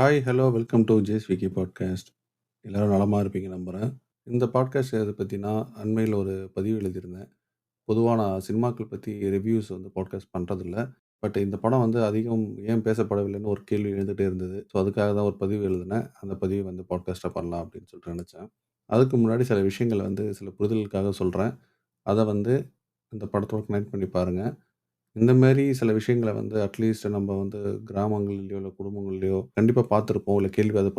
Hi, hello, welcome to Vicky podcast. எல்லோரும் நலமாக இருப்பீங்க நம்புகிறேன் இந்த பாட்காஸ்ட் எதை பற்றினா அண்மையில் ஒரு பதிவு எழுதியிருந்தேன். பொதுவாக நான் சினிமாக்கள் பற்றி ரிவ்யூஸ் வந்து பாட்காஸ்ட் பண்ணுறதில்ல பட் இந்த படம் வந்து அதிகம் ஏன் பேசப்படவில்லைன்னு ஒரு கேள்வி எழுந்துகிட்டே இருந்தது. ஸோ, அதுக்காக தான் ஒரு பதிவு எழுதினேன். அந்த பதிவு வந்து பாட்காஸ்ட்டாக பண்ணலாம் அப்படின்னு சொல்லிட்டு நினச்சேன் அதுக்கு முன்னாடி சில விஷயங்கள வந்து சில புரிதலுக்காக சொல்கிறேன் அதை வந்து இந்த படத்தோட கனெக்ட் பண்ணி பாருங்கள் இந்த மாரி சில விஷயங்கள வந்து அட்லீஸ்ட் நம்ம வந்து கிராமங்கள்லயோ, இல்ல குடும்பங்கள்லயோ கண்டிப்பா பார்த்துருப்போம். இல்ல கேள்வியாவது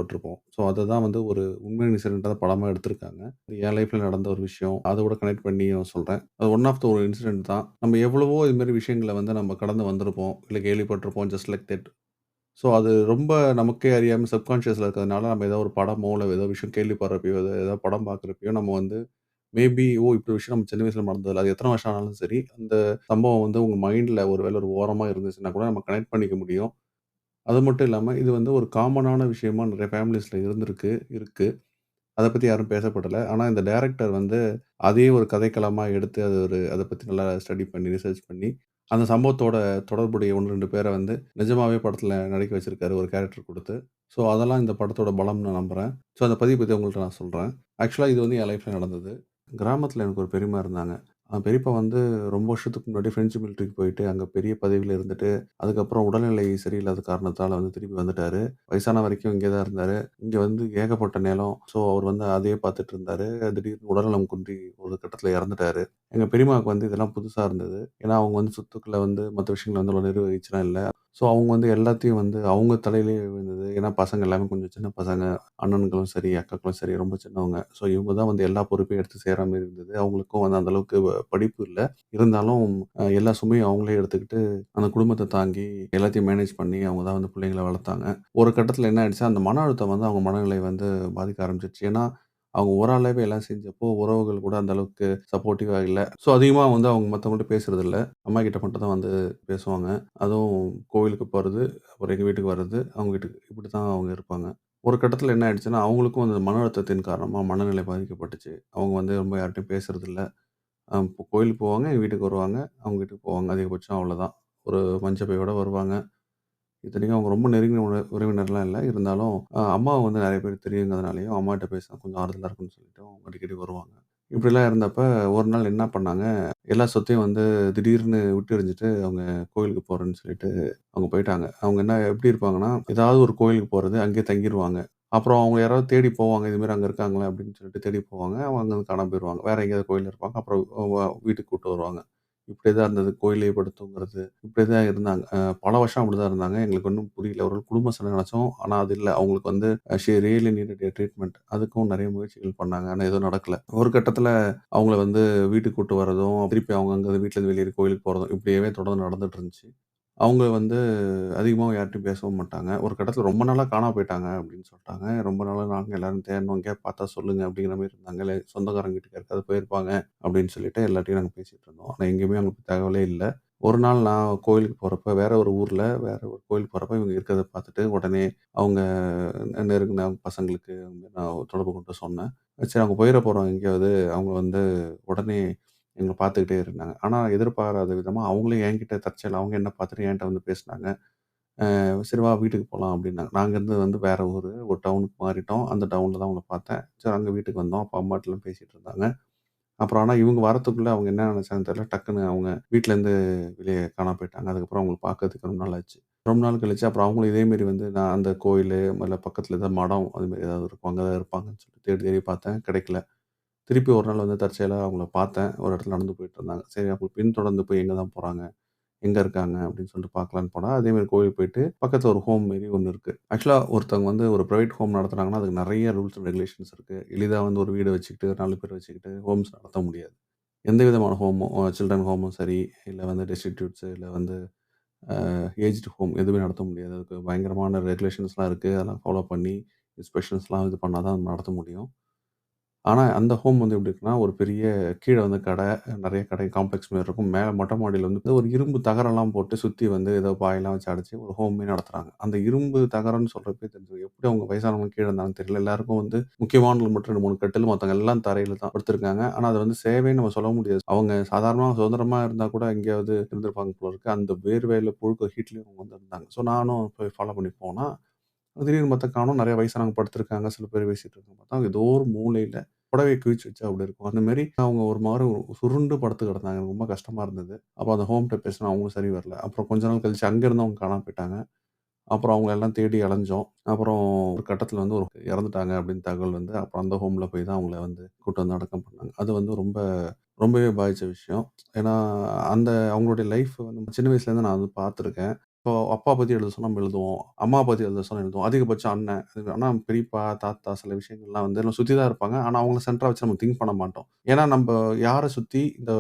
ஸோ அத தான் வந்து ஒரு உண்மை இன்சிடென்ட்டா படமா எடுத்திருக்காங்க. என் லைஃப்ல நடந்த ஒரு விஷயம். அதோட கனெக்ட் பண்ணி நான் சொல்றேன். அது ஒன் ஆஃப் த ஒரு இன்சிடென்ட் தான். நம்ம எவ்வளவோ இது மாரி விஷயங்கள வந்து நம்ம கடந்து வந்திருப்போம். இல்ல கேள்விப்பட்டிருப்போம். Just like that. ஸோ அது ரொம்ப நமக்கே அறியாம சப்கான்ஷியஸ்ல இருக்கிறதுனால, நம்ம ஏதோ ஒரு படமோ, இல்ல ஏதோ விஷயம் கேள்விப்படுறப்பயோ, ஏதோ ஏதோ படம் பார்க்குறப்பயோ நம்ம வந்து மேபி ஓ! இப்படி விஷயம் நம்ம சின்ன வயசுல நடந்ததில்ல. அது எத்தனை வருஷம் ஆனாலும் சரி, அந்த சம்பவம் வந்து உங்க மைண்ட்ல ஒரு வேலை ஒரு ஓரமா இருந்துச்சுன்னா கூட நம்ம கனெக்ட் பண்ணிக்க முடியும். அது மட்டும் இல்லாமல் இது வந்து ஒரு காமனான விஷயமா நிறைய ஃபேமிலிஸில் இருந்திருக்கு, இருக்குது அதை பற்றி யாரும் பேசப்படல. ஆனால் இந்த டைரக்டர் வந்து அதையே ஒரு கதைக்களமாக எடுத்து அது ஒரு அதை பற்றி நல்லா ஸ்டடி பண்ணி, ரிசர்ச் பண்ணி, அந்த சம்பவத்தோட தொடர்புடைய ஒன்று ரெண்டு பேரை வந்து நிஜமாவே படத்தில் நடிக்க வச்சிருக்காரு ஒரு கேரக்டர் கொடுத்து ஸோ அதெல்லாம் இந்த படத்தோட பலம்னு நம்புகிறேன் ஸோ அந்த பதிவு பற்றி உங்கள்கிட்ட நான் சொல்கிறேன் ஆக்சுவலாக இது வந்து என் லைஃப்ல நடந்தது. கிராமத்தில் எனக்கு ஒரு பெரியம்மா இருந்தாங்க. பெரியப்பா வந்து ரொம்ப வருஷத்துக்கு முன்னாடி ஃப்ரெஞ்சு மிலிட்ரிக்கு போயிட்டு, அங்கே பெரிய பதவியில் இருந்துட்டு, அதுக்கப்புறம் உடல்நிலை சரியில்லாத காரணத்தால் வந்து திரும்பி வந்துட்டாரு. வயசான வரைக்கும் இங்கே தான் இருந்தார் இங்கே வந்து ஏகப்பட்ட நிலம். ஸோ அவர் வந்து அதையே பார்த்துட்டு இருந்தார் திடீர்னு உடல்நலம் குன்றி ஒரு கட்டத்தில் இறந்துட்டாரு. எங்கள் பெரியம்மாவுக்கு வந்து இதெல்லாம் புதுசாக இருந்தது. ஏன்னா அவங்க வந்து சொத்துக்களை வந்து மற்ற விஷயங்களை வந்து அவ்வளோ நிர்வகிச்சுலாம் இல்லை ஸோ அவங்க வந்து எல்லாத்தையும் வந்து அவங்க தலையிலேயே விழுந்தது. ஏன்னா பசங்க எல்லாமே கொஞ்சம் சின்ன பசங்க. அண்ணன்களும் சரி, அக்காக்களும் சரி ரொம்ப சின்னவங்க. ஸோ இவங்க தான் வந்து எல்லா பொறுப்பையும் எடுத்து செய்ற மாரி இருந்தது. அவங்களுக்கும் வந்து அந்த அளவுக்கு வ படிப்பு இல்ல. இருந்தாலும் அ எல்லா சுமையும் அவங்களே எடுத்துக்கிட்டு, அந்த குடும்பத்த தாங்கி எல்லாத்தையும் மேனேஜ் பண்ணி அவங்க தான் வந்து பிள்ளைங்கள வளர்த்தாங்க. ஒரு கட்டத்தில என்ன ஆயிடுச்சு, அந்த மன அழுத்தம் வந்து அவங்க மனநிலை வந்து பாதிக்க ஆரம்பிச்சுருச்சு. ஏன்னா, அவங்க ஒரு ஆளாவே எல்லாம் செஞ்சப்போ உறவுகள் கூட அந்த அளவுக்கு சப்போர்ட்டிவா இல்ல. ஸோ அதிகமா வந்து அவங்க மத்தவங்கள்ட்ட பேசுறதில்ல. அம்மாகிட்ட மட்டும் தான் வந்து பேசுவாங்க. அதுவும் கோவிலுக்கு போறது, அப்புறம் எங்க வீட்டுக்கு வர்றது, அவங்க வீட்டுக்கு இப்படி தான் அவங்க இருப்பாங்க. ஒரு கட்டத்தில என்ன ஆயிடுச்சுன்னா, அவங்களுக்கும் அந்த மன அழுத்தத்தின் காரணமா மனநிலை பாதிக்கப்பட்டுச்சு. அவங்க வந்து ரொம்ப யார்ட்டயும் பேசுறதில்ல. அ கோயிலுக்கு போவாங்க, எங்க வீட்டுக்கு வருவாங்க, அவங்க வீட்டுக்கு போவாங்க. அதிகபட்சம் அவ்வளோதான். ஒரு மஞ்ச பையோட வருவாங்க. இத்தனைக்கும் அவங்க ரொம்ப நெருங்கின உற உறவினர்லாம் இல்லை இருந்தாலும் அம்மாவை வந்து நிறைய பேர் தெரியுங்கிறதுனாலையும் அம்மாட்ட பேச கொஞ்சம் ஆறுதலாக இருக்கும்னு சொல்லிட்டு அவங்க அடிக்கடி வருவாங்க. இப்படிலாம் இருந்தப்ப, ஒரு நாள் என்ன பண்ணாங்க, எல்லா சொத்தையும் வந்து திடீர்னு விட்டு எறிஞ்சிட்டு அவங்க கோயிலுக்கு போகிறேன்னு சொல்லிட்டு அவங்க போயிட்டாங்க. அவங்க என்ன எப்படி இருப்பாங்கன்னா, ஏதாவது ஒரு கோயிலுக்கு போகிறது அங்கேயே தங்கிடுவாங்க அப்புறம் அவங்க யாராவது தேடி போவாங்க. இதுமாரி அங்கே இருக்காங்களே இருக்காங்களா அப்படின்னு சொல்லிட்டு தேடி போவாங்க. அவங்க அங்கே காணாம வேறு வேற எங்கேயாவது கோயில் இருப்பாங்க. அப்புறம் வீட்டுக்கு கூப்பிட்டு வருவாங்க. இப்படி தான் இருந்தது. கோயில்லயே படுத்து தூங்குறது. தான் இருந்தாங்க. பல வருஷம் அப்படிதான் இருந்தாங்க. எங்களுக்கு ஒன்றும் புரியல. ஒரு குடும்ப சண்டைன்னு நெனச்சோம். ஆனால் அது இல்லை அவங்களுக்கு வந்து ஷி ரியலி நீடட் ட்ரீட்மெண்ட். அதுக்கும் நிறைய முயற்சிகள் பண்ணாங்க. ஆனால் எதுவும் நடக்கல. ஒரு கட்டத்தில் அவங்கள வந்து வீட்டுக்கு கூட்டு வரதும், திருப்பி அவங்க அங்கே வீட்டிலேருந்து வெளியேறி கோயிலுக்கு போகிறதும் இப்படியே தொடர்ந்து நடந்துட்டு இருந்துச்சு. அவங்க வந்து அதிகமாக யார்கிட்டயும் பேசவும் மாட்டாங்க. ஒரு கட்டத்தில ரொம்ப நாளா காணாம போயிட்டாங்க அப்படின்னு சொல்ட்டாங்க. ரொம்ப நாளா நாங்க எல்லாரும் தேடினோம். எங்கேயாவது பார்த்தா சொல்லுங்க அப்படிங்கிற மாரி இருந்தாங்க. இல்ல சொந்தக்காரங்க வீட்டுக்கு யாருக்காவது போயிருப்பாங்க அப்படின்னு சொல்லிட்டு எல்லார்ட்டயும் நாங்க பேசிட்டு இருந்தோம். ஆனா எங்கேயுமே அவங்களுக்கு தகவலே இல்ல. ஒரு நாள் நான் கோயிலுக்கு போறப்ப, வேற ஒரு ஊர்ல, வேற ஒரு கோயிலுக்கு போறப்ப இவங்க இருக்கிறத பார்த்துட்டு, உடனே அவங்க நெருங்குன பசங்களுக்கு நான் தொடர்பு கொண்டு சொன்னேன். சரி அவங்க போயிற போறோம் எங்கேயாவது, அவங்க வந்து உடனே எங்களை பார்த்துக்கிட்டே இருந்தாங்க. ஆனா எதிர்பாராத விதமா அவங்களும் என்கிட்ட தற்செயலா அவங்க என்ன பார்த்துட்டு என்ட்ட வந்து பேசுனாங்க. "சரி வா வீட்டுக்கு போலாம்" அப்படின்னாங்க. நாங்க இருந்தது வந்து வேற ஊரு. ஒரு டவுனுக்கு மாறிட்டோம். அந்த டவுன்ல தான் அவங்கள பார்த்தேன். சரி அங்க வீட்டுக்கு வந்தோம். அப்பா அம்மாட்டலாம் பேசிட்டு இருந்தாங்க. அப்புறம் ஆனா இவங்க வரத்துக்குள்ள அவங்க என்ன நினச்சாங்கன்னு தெரியல. டக்குன்னு அவங்க வீட்டிலேருந்து வெளிய காணாம போயிட்டாங்க. அதுக்கப்புறம் அவங்கள பார்க்கறதுக்கு ரொம்ப நாள் ஆச்சு. ரொம்ப நாள் கழிச்சு அப்புறம் அவங்களும் இதே மாரி வந்து நான் அந்த கோயிலு, இல்ல பக்கத்துல ஏதாவது மடம் அது மாரி ஏதாவது இருக்கும். அங்க தான் இருப்பாங்கன்னு சொல்லிட்டு தேடி தேடி பார்த்தேன். கிடைக்கல. திருப்பி ஒரு நாள் வந்து தற்செயலாக அவங்கள பார்த்தேன். ஒரு இடத்துல நடந்து போயிட்டுருந்தாங்க. சரி அவங்க பின்தொடர்ந்து போய் எங்கே தான் போகிறாங்க எங்கே இருக்காங்க? அப்படின்னு சொல்லிட்டு பார்க்கலான்னு போனால் அதே கோவில் கோயிலுக்கு போயிட்டு பக்கத்தில் ஒரு ஹோம் மாரி ஒன்று இருக்குது ஆக்சுவலாக ஒருத்தவங்க வந்து ஒரு ப்ரைவேட் ஹோம் நடத்துனாங்கன்னா அதுக்கு நிறைய ரூல்ஸ் அண்ட் ரெகுலேஷன்ஸ் இருக்குது எளிதாக வந்து ஒரு வீடு வச்சுக்கிட்டு நாலு பேர் வச்சுக்கிட்டு ஹோம்ஸ் நடத்த முடியாது. எந்த விதமான ஹோமும் சில்ட்ரன் ஹோமும் சரி, இல்லை வந்து டிஸ்டிடியூட்ஸு இல்லை வந்து ஏஜ்டு ஹோம் எதுவுமே நடத்த முடியாது. அதுக்கு பயங்கரமான ரெகுலேஷன்ஸ்லாம் இருக்குது அதெல்லாம் ஃபாலோ பண்ணி இன்ஸ்பெக்ஷன்ஸ்லாம் இது பண்ணால் தான் நடத்த முடியும். ஆனா, அந்த ஹோம் வந்து எப்படி இருக்குன்னா, ஒரு பெரிய கீழ வந்து கடை, நெறைய கடை காம்ப்ளெக்ஸ் மாரி இருக்கும். மேல மொட்டை மாடியில வந்து ஒரு இரும்பு தகரம்லாம் போட்டு சுத்தி வந்து ஏதோ பாயெல்லாம் வச்சு அடைச்சு ஒரு ஹோமே நடத்துகிறாங்க நடத்துறாங்க. அந்த இரும்பு தகரம்னு சொல்றப்பயே தெரிஞ்சு எப்படி அவங்க வயசானவங்க கீழ இருந்தாங்கன்னு தெரியல. எல்லாருக்கும் வந்து முக்கியமானவங்களுக்கு மட்டும் 2, 3 கட்டில் மத்தவங்க எல்லாம் தரையில தான் படுத்திருக்காங்க. ஆனா, அது வந்து சேவைன்னு நம்ம சொல்ல முடியாது. அவங்க சாதாரணமா சுதந்திரமா இருந்தா கூட எங்கேயாவது இருந்திருப்பாங்க போல இருக்கு. அந்த வேர்வையில புழுக்க ஹீட்லயும் அவங்க வந்து இருந்தாங்க. ஸோ நானும் போய் ஃபாலோ பண்ணி போனா, திடீர்னு பார்த்தா காணும் நிறைய வயசானவங்க படுத்திருக்காங்க. சில பேர் பேசிட்டு இருக்காங்க. பார்த்தா ஏதோ ஒரு மூலையில புடவை குவிச்சு வச்சா அப்படி இருக்கும். அந்த மாதிரி அவங்க ஒரு மாதிரி சுருண்டு படுத்து கிடந்தாங்க. ரொம்ப கஷ்டமா இருந்தது. அப்போ அந்த ஹோம்ட்ட பேசினா அவங்களும் சரி வரல. அப்புறம் கொஞ்ச நாள் கழிச்சு அங்க இருந்தவங்க காணாம போயிட்டாங்க. அப்புறம் அவங்கள எல்லாம் தேடி அலைஞ்சோம். அப்புறம் ஒரு கட்டத்தில் வந்து ஒரு இறந்துட்டாங்க அப்படின்னு தகவல் வந்து, அப்புறம் அந்த ஹோமில் போய் தான் அவங்கள வந்து கூட்டு வந்து அடக்கம் பண்ணாங்க. அது வந்து ரொம்ப ரொம்பவே பாதித்த விஷயம். ஏன்னா, அந்த அவங்களுடைய லைஃப் வந்து சின்ன வயசுலேருந்து நான் வந்து பார்த்துருக்கேன். இப்போ அப்பா பத்தி எழுத சொன்னா நம்ம எழுதுவோம். அம்மா பத்தி எழுத சொன்னா எழுதுவோம். அதிகபட்சம் அண்ணன். ஆனா பெரியப்பா, தாத்தா சில விஷயங்கள்லாம் வந்து நம்ம சுத்தி தான் இருப்பாங்க. ஆனா அவங்கள சென்டரா வச்சு நம்ம திங்க் பண்ண மாட்டோம். ஏன்னா நம்ப யார சுத்தி இந்த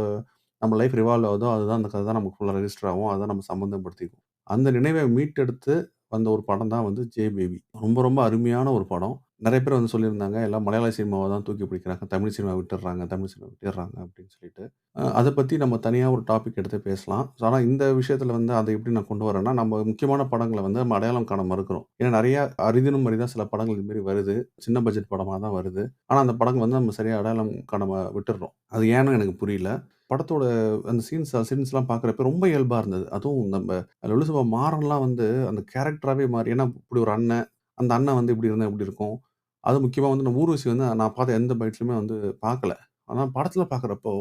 நம்ம லைஃப் ரிவால்வ் ஆகுதோ, அதுதான் அந்த கதை தான் நமக்கு ஃபுல்லா ரெஜிஸ்டர் ஆகும். அதான் நம்ம சம்மந்தப்படுத்திக்குவோம். அந்த நினைவை மீட்டெடுத்து வந்த ஒரு படம் தான் வந்து ஜே பேபி. ரொம்ப ரொம்ப அருமையான ஒரு படம். நிறைய பேர் வந்து சொல்லியிருந்தாங்க, எல்லாம் மலையாள சினிமாவை தான் தூக்கி பிடிக்கிறாங்க. தமிழ் சினிமா விட்டுடுறாங்க தமிழ் சினிமா விட்டுடுறாங்க அப்படின்னு சொல்லிட்டு. அதை பற்றி நம்ம தனியாக ஒரு டாபிக் எடுத்து பேசலாம். ஆனால் இந்த விஷயத்தில் வந்து அதை எப்படி நான் கொண்டு வரேன்னா, நம்ம முக்கியமான படங்களை வந்து நம்ம அடையாளம் காண மறுக்கிறோம். ஏன்னா நிறைய அரிதினும் தான் சில படங்கள் இதுமாரி வருது. சின்ன பட்ஜெட் படமாக தான் வருது. ஆனால் அந்த படங்கள் வந்து நம்ம சரியாக அடையாளம் காண விட்டுடுறோம் அது ஏன்னு எனக்கு புரியல. படத்தோட அந்த சீன்ஸ் சீன்ஸ்லாம் பார்க்குறப்ப ரொம்ப இயல்பாக இருந்தது. அதுவும் நம்ம லொலுசபா மாறன்லாம் வந்து அந்த கேரக்டராகவே மாறி ஏன்னா இப்படி ஒரு அண்ணன், அந்த அண்ணன் வந்து இப்படி இருந்தால் இப்படி இருக்கும்? அதுவும் முக்கியமா வந்து நான் ஊர்வசி வந்து நான் பார்த்த எந்த பைட்லயுமே வந்து பார்க்கல. ஆனா படத்துல பார்க்குறப்போ,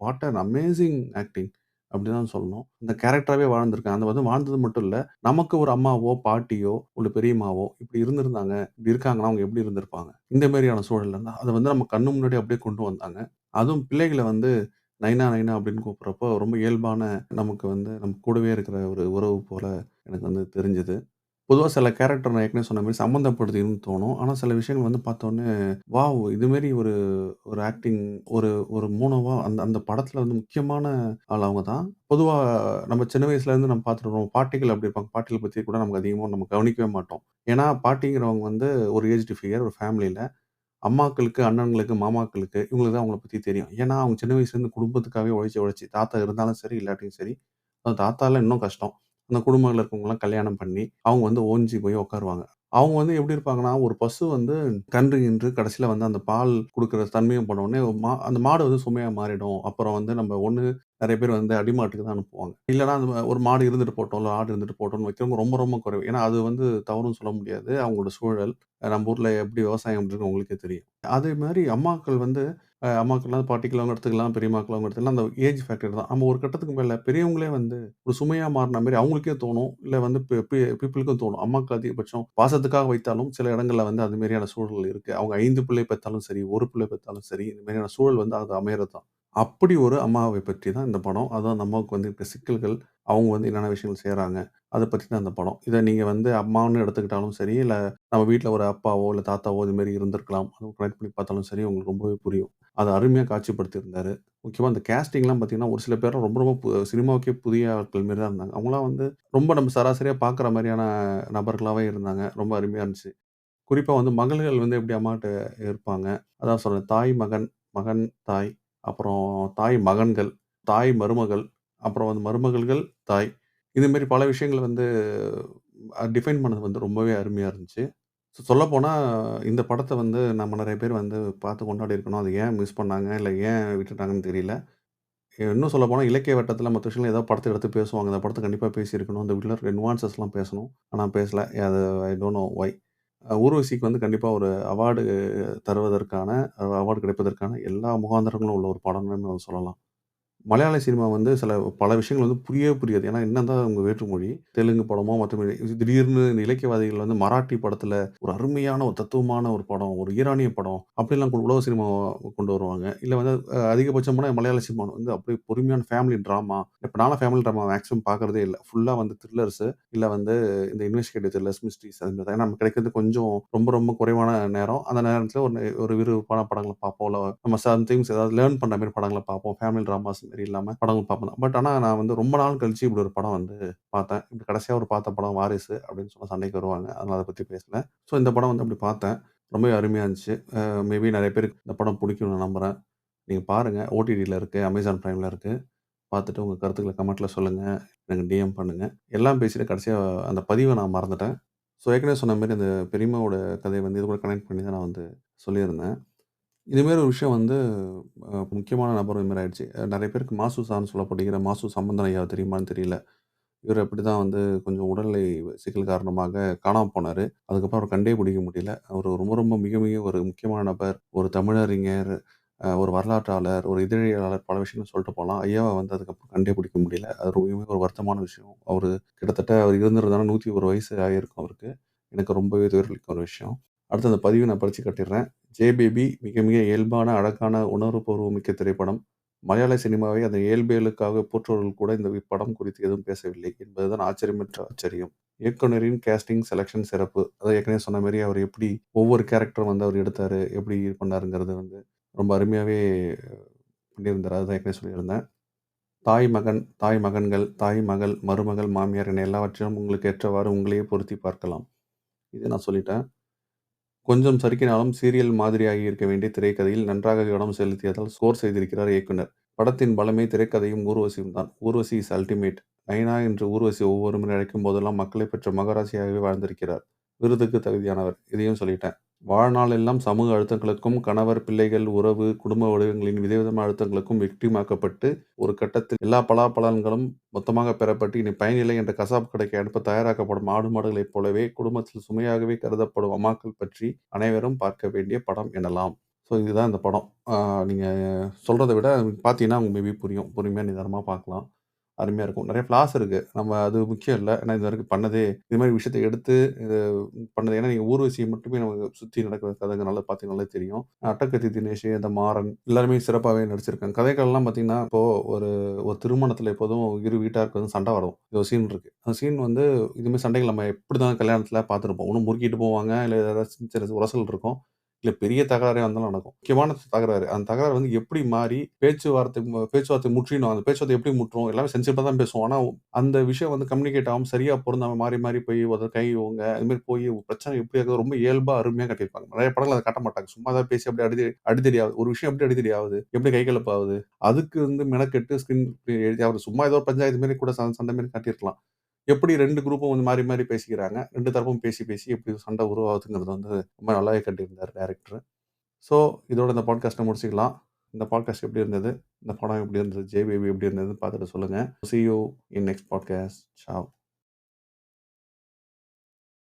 வாட் அன் அமேசிங் ஆக்டிங் அப்படிதான் சொல்லணும். அந்த கேரக்டராவே வாழ்ந்திருக்காங்க. அந்த வந்து வாழ்ந்தது மட்டும் இல்ல, நமக்கு ஒரு அம்மாவோ, பாட்டியோ, ஒரு பெரியம்மாவோ இப்படி இருந்திருந்தாங்க, இப்படி இருக்காங்கன்னா அவங்க எப்படி இருந்திருப்பாங்க? இந்த மாரியான சூழல்ல இருந்தா, அத வந்து நம்ம கண்ணு முன்னாடி அப்படியே கொண்டு வந்தாங்க. அதுவும் பிள்ளைகள வந்து நைனா, நைனா அப்படின்னு கூப்பிடுறப்போ ரொம்ப இயல்பான நமக்கு வந்து நம்ம கூடவே இருக்கிற ஒரு உறவு போல எனக்கு வந்து தெரிஞ்சது. பொதுவாக சில கேரக்டர் நான் ஏற்கனவே சொன்ன மாதிரி சம்மந்தப்படுத்தின்னு தோணும். ஆனால் சில விஷயங்கள் வந்து பார்த்தோன்னே வாவ்! இதுமாரி ஒரு ஒரு ஆக்டிங் ஒரு ஒரு மோனோவா அந்த அந்த படத்தில் வந்து முக்கியமான ஆள் அவங்க தான். பொதுவாக நம்ம சின்ன வயசுலேருந்து நம்ம பார்த்துருக்கோம் பாட்டிகள் அப்படி இருப்பாங்க. பாட்டிகளை பற்றி கூட நமக்கு அதிகமாக நம்ம கவனிக்கவே மாட்டோம். ஏன்னா பாட்டிங்கிறவங்க வந்து ஒரு ஏஜ் ஃபிகர் ஒரு ஃபேமிலியில் அம்மாக்களுக்கு, அண்ணன்களுக்கு, மாமாக்களுக்கு இவங்களுக்கு தான் அவங்கள பற்றி தெரியும். ஏன்னா அவங்க சின்ன வயசுலேருந்து குடும்பத்துக்காகவே உழைச்சி உழைச்சி தாத்தா இருந்தாலும் சரி, இல்லாட்டியும் சரி, அந்த தாத்தாலாம் இன்னும் கஷ்டம். அந்த குடும்பங்கள் இருக்கவங்கலாம் கல்யாணம் பண்ணி, அவங்க வந்து ஓஞ்சி போய் உட்காருவாங்க. அவங்க வந்து எப்படி இருப்பாங்கன்னா, ஒரு பசு வந்து கன்று ஈன்று கடைசியில வந்து அந்த பால் கொடுக்குற தன்மையும் போனோனே, மா அந்த மாடு வந்து சுமையாக மாறிடும். அப்புறம் வந்து நம்ம ஒன்று நிறைய பேர் வந்து அடிமாட்டுக்கு தான் அனுப்புவாங்க. இல்லைனா அந்த ஒரு மாடு இருந்துட்டு போட்டோம் இல்லை ஆடு இருந்துட்டு போட்டோம்னு வைக்கிறவங்க ரொம்ப ரொம்ப குறைவு. ஏன்னா அது வந்து தவறுன்னு சொல்ல முடியாது. அவங்களோட சூழல். நம்ம ஊரில் எப்படி விவசாயம் எப்படி இருக்குன்னு உங்களுக்கே தெரியும். அதே மாதிரி அம்மாக்கள் வந்து அம்மாக்கள்லாம் பாட்டிக்கெல்லாம் எடுத்துக்கலாம், பெரியம்மாக்கள் எடுத்துக்கலாம். அந்த ஏஜ் ஃபேக்டர் தான். நம்ம ஒரு கட்டத்துக்கு மேலே பெரியவங்களே வந்து ஒரு சுமையாக மாறின மாரி அவங்களுக்கே தோணும். இல்லை வந்து பீப்புளுக்கும் தோணும். அம்மாக்கள் அதிகபட்சம் பாசத்துக்காக வைத்தாலும், சில இடங்களில் வந்து அது மாதிரியான சூழல் இருக்குது அவங்க ஐந்து பிள்ளை பெற்றாலும் சரி, ஒரு பிள்ளை பெற்றாலும் சரி, இந்த மாதிரியான சூழல் வந்து அது அமையறது தான். அப்படி ஒரு அம்மாவை பற்றி தான் இந்த படம். அதான் அந்த அம்மாவுக்கு வந்து இருக்க சிக்கல்கள், அவங்க வந்து என்னென்ன விஷயங்கள் செய்கிறாங்க அதை பற்றி தான் இந்த படம். இதை நீங்கள் வந்து அம்மான்னு எடுத்துக்கிட்டாலும் சரி, இல்லை நம்ம வீட்டில் ஒரு அப்பாவோ, இல்லை தாத்தாவோ இது மாரி இருந்திருக்கலாம். அதுவும் கனெக்ட் பண்ணி பார்த்தாலும் சரி, உங்களுக்கு ரொம்பவே புரியும். அதை அருமையாக காட்சிப்படுத்தியிருந்தார் முக்கியமாக அந்த கேஸ்டிங்லாம் பார்த்தீங்கன்னா, ஒரு சில பேர்லாம் ரொம்ப ரொம்ப பு சினிமாவுக்கே புதிய ஆட்கள் மாரி தான் இருந்தாங்க. அவங்களாம் வந்து ரொம்ப நம்ம சராசரியாக பார்க்குற மாதிரியான நபர்களாகவே இருந்தாங்க. ரொம்ப அருமையாக இருந்துச்சு. குறிப்பாக வந்து மகள்கள் வந்து எப்படி அம்மாட்ட இருப்பாங்க. அதான் சொல்கிறேன் தாய், மகன், மகன், தாய், அப்புறம் தாய் மகன்கள், தாய் மருமகள், அப்புறம் வந்து மருமகள்கள், தாய். இதுமாரி பல விஷயங்கள் வந்து அ டிஃபைன் பண்ணது வந்து ரொம்பவே அருமையா இருந்துச்சு. ஸோ சொல்லப்போனா இந்த படத்த வந்து நம்ம நெறைய பேர் வந்து பார்த்து கொண்டாடி இருக்கணும். அதை ஏன் மிஸ் பண்ணாங்க? இல்ல ஏன் விட்டுட்டாங்கன்னு தெரியல. இன்னும் சொல்லப்போனா இலக்கிய வட்டத்தில் மத்த விஷயங்கள் ஏதாவது படத்த எடுத்து பேசுவாங்க. இந்த படத்த கண்டிப்பா பேசியிருக்கணும். அந்த உள்ள இருக்க நுவான்சஸ்லாம் பேசணும். ஆனா பேசல. அது ஐ டோன்ட் நோ ஒய். ஊர்வசிக்கு வந்து கண்டிப்பாக ஒரு அவார்டு தருவதற்கான அவார்டு கிடைப்பதற்கான எல்லா முகாந்திரங்களும் உள்ள ஒரு படம்னு சொல்லலாம். மலையாள சினிமா வந்து சில பல விஷயங்கள் வந்து புரியவே புரியாது. ஏன்னா என்னதான் அவங்க வேற்றுமொழி. தெலுங்கு படமோ மற்றபடி திடீர்னு இந்த இலக்கியவாதிகள் வந்து மராட்டி படத்தில் ஒரு அருமையான ஒரு தத்துவமான ஒரு படம், ஒரு ஈரானிய படம் அப்படிலாம் உலக சினிமா கொண்டு வருவாங்க. இல்லை வந்து அதிகபட்சமான மலையாள சினிமா வந்து அப்படியே பொறுமையான ஃபேமிலி டிராமா. இப்போ நானும் ஃபேமிலி ட்ராமா மேக்ஸிமம் பார்க்குறதே இல்லை ஃபுல்லாக வந்து த்ரில்லர்ஸ் இல்லை வந்து இந்த இன்வெஸ்டிகேட்டிவ் த்ரில்லர்ஸ், மிஸ்ட்ரீஸ் அது மாதிரி தான். ஏன்னா கிடைக்கிறது கொஞ்சம் ரொம்ப ரொம்ப குறைவான நேரம். அந்த நேரத்தில் ஒரு ஒரு விறுவிறுப்பான படங்களை பார்ப்போம். இல்லை நம்ம சம்திங்ஸ் ஏதாவது லேர்ன் பண்ணுற மாதிரி படங்களை பார்ப்போம். ஃபேமிலி ட்ராமாஸ் மாரி இல்லாமல் படங்கள் பார்ப்போம். பட் ஆனால் நான் வந்து ரொம்ப நாள் கழிச்சு இப்படி ஒரு படம் வந்து பார்த்தேன். இப்படி கடைசியாக ஒரு பார்த்த படம் வாரிசு அப்படின்னு சொன்னால் சண்டைக்கு வருவாங்க. அதனால் அதை பற்றி பேசல. ஸோ இந்த படம் வந்து அப்படி பார்த்தேன். ரொம்பவே அருமையாக இருந்துச்சு. மேபி நிறைய பேருக்கு இந்த படம் பிடிக்கும்னு நான் நம்புகிறேன் நீங்கள் பாருங்கள் ஓடிடியில் இருக்குது அமேசான் ப்ரைமில் இருக்குது பார்த்துட்டு உங்கள் கருத்துக்களை கமெண்ட்டில் சொல்லுங்கள் எனக்கு டிஎம் பண்ணுங்கள் எல்லாம் பேசிட்டு கடைசியாக அந்த பதிவை நான் மறந்துட்டேன். ஸோ ஏற்கனவே சொன்ன மாதிரி அந்த பெரியம்மாவோட கதையை வந்து இது கூட கனெக்ட் பண்ணி தான் நான் வந்து சொல்லியிருந்தேன். இதுமாரி ஒரு விஷயம் வந்து அ முக்கியமான நபர் இது ஆயிடுச்சு. நெறைய பேருக்கு மாசு சார்ன்னு சொல்லப்படுகிற மாசு சம்பந்தன் ஐயா தெரியுமான்னு தெரியல. இவர் அப்படிதான் வந்து கொஞ்சம் உடல்நிலை சிக்கல் காரணமாக காணாம போனாரு. அதுக்கப்புறம் அவர கண்டே பிடிக்க முடியல. அவரு ரொம்ப ரொம்ப மிக மிக ஒரு முக்கியமான நபர். ஒரு தமிழறிஞர், அ ஒரு வரலாற்றாளர், ஒரு இதழியலாளர் பல விஷயங்கள் சொல்லிட்டு போலாம். ஐயாவ வந்து அதுக்கப்புறம் கண்டே பிடிக்க முடியல. அது ரொம்பவுமே ஒரு வருத்தமான விஷயம். அவரு கிட்டத்தட்ட அவர் இருந்திருந்தாருன்னா 101 வயசு ஆகியிருக்கும் அவருக்கு. எனக்கு ரொம்பவே துயரளிக்கும் ஒரு விஷயம். அடுத்து அந்த பதிவை நான் படிச்சு காட்டிடுறேன். "ஜே பேபி மிக மிக இயல்பான, அழகான, உணர்வுபூர்வமிக்க திரைப்படம். மலையாள சினிமாவை அதன் இயல்பியலுக்காக போற்றவர்கள் கூட இந்த படம் குறித்து எதுவும் பேசவில்லை என்பதுதான் ஆச்சரியமற்ற ஆச்சரியம். இயக்குனரின் கேஸ்டிங், செலெக்ஷன் சிறப்பு." அதை ஏற்கனவே சொன்ன மாதிரி அவர் எப்படி ஒவ்வொரு கேரக்டரும் வந்து அவர் எடுத்தார் எப்படி இது பண்ணாருங்கிறது வந்து ரொம்ப அருமையாகவே பண்ணியிருந்தார் அதுதான் ஏற்கனவே சொல்லியிருந்தேன். தாய், மகன், தாய் மகன்கள், தாய், மகள், மருமகள், மாமியார் என எல்லாவற்றிலும் உங்களுக்கு ஏற்றவாறு உங்களையே பொருத்தி பார்க்கலாம். இதை நான் சொல்லிட்டேன். கொஞ்சம் சறுக்கினாலும் சீரியல் மாதிரியாகி இருக்க வேண்டிய திரைக்கதையில் நன்றாக கவனம் செலுத்தியதால் ஸ்கோர் செய்திருக்கிறார் இயக்குனர். படத்தின் பலமே திரைக்கதையும், ஊர்வசியும் தான். Urvashi is ultimate. நயனா என்று ஊர்வசி ஒவ்வொரு முறை அழைக்கும் போதெல்லாம் மக்களை பெற்ற மகராசியாகவே வாழ்ந்திருக்கிறார். விருதுக்கு தகுதியானவர். இதையும் சொல்லிட்டேன். வாழ்நாளெல்லாம் சமூக அழுத்தங்களுக்கும், கணவர், பிள்ளைகள், உறவு, குடும்ப வடிவங்களின் விதவிதமான அழுத்தங்களுக்கும் விக்டிமாக்கப்பட்டு, ஒரு கட்டத்தில் எல்லா பலாபலன்களும் மொத்தமாக பெறப்பட்டு, இனி பயனில்லை என்ற கசாப்பு கடைக்கு அனுப்ப தயாராக்கப்படும் ஆடு மாடுகளைப் போலவே, குடும்பத்தில் சுமையாகவே கருதப்படும் அம்மாக்கள் பற்றி அனைவரும் பார்க்க வேண்டிய படம் எனலாம். ஸோ இதுதான் இந்த படம். நீங்கள் சொல்கிறத விட பார்த்தீங்கன்னா, உங்களுக்கு மேபி புரியும். பொறுமையாக நிதானமாக பார்க்கலாம். அருமையாக இருக்கும். நிறைய ஃப்ளாஸ் இருக்குது நம்ம அது முக்கியம் இல்லை ஏன்னா இதுவரைக்கும் பண்ணதே இது மாதிரி விஷயத்த எடுத்து இது பண்ணது ஏன்னா நீங்கள் ஊர்வசியை மட்டுமே நமக்கு சுற்றி நடக்கிற கதைங்க நல்லா பார்த்தீங்கனாலே தெரியும். அட்டக்கத்தி தினேஷ், இந்த மாறன் எல்லாருமே சிறப்பாகவே நடிச்சிருக்காங்க. கதைகள்லாம் பார்த்தீங்கன்னா, இப்போது ஒரு ஒரு திருமணத்தில் எப்போதும் இரு வீட்டாருக்கு வந்து சண்டை வரும். ஒரு சீன் இருக்குது அந்த சீன் வந்து இது சண்டைகள் நம்ம எப்படி தான் கல்யாணத்தில் பார்த்துருப்போம். ஒண்ணு முறுக்கிட்டு போவாங்க. இல்லை ஏதாவது சின்ன சின்ன உரசல் இருக்கும். இல்லை பெரிய தகராறே வந்தாலும் நடக்கும். முக்கியமான தகராறு. அந்த தகராறு வந்து எப்படி மாறி பேச்சுவார்த்தை பேச்சுவார்த்தை முற்றிலும் அந்த பேச்சுவார்த்தை எப்படி முற்றும்? எல்லாமே சென்சிட்டிவா தான் பேசுவோம். ஆனால் அந்த விஷயம் வந்து கம்யூனிகேட் ஆகும் சரியாக பொருந்தாமல் மாறி மாறி போய் ஒரு கை ஓங்க, அதுமாதிரி போய் பிரச்சனை எப்படி இருக்குது ரொம்ப இயல்பாக அருமையாக கட்டியிருப்பாங்க நிறைய படங்கள் அதை காட்ட மாட்டாங்க. சும்மா தான் பேசி அப்படியே அடிதடி அடிதடி ஒரு விஷயம் எப்படி அடிதடி ஆகுது? எப்படி கை கலப்பாகுது அதுக்கு வந்து மெனக்கெட்டு ஸ்கிரீன் எழுதி அவர் சும்மா ஏதோ ஒரு பஞ்சாயத்து மாரி கூட சண்டை மாரி காட்டியிருக்கலாம். எப்படி ரெண்டு குரூப்பும் வந்து மாறி மாறி பேசிக்கிறாங்க. ரெண்டு தரப்பும் பேசி பேசி எப்படி சண்டை உருவாகுதுங்கிறது வந்து ரொம்ப நல்லாவே காட்டியிருந்தாரு டேரக்டர் ஸோ இதோட இந்த பாட்காஸ்ட்டை முடிச்சுக்கலாம். இந்த பாட்காஸ்ட் எப்படி இருந்தது? இந்த படம் எப்படி இருந்தது? ஜே பேபி எப்படி இருந்ததுன்னு பார்த்துட்டு சொல்லுங்கள் see you in next podcast. Ciao.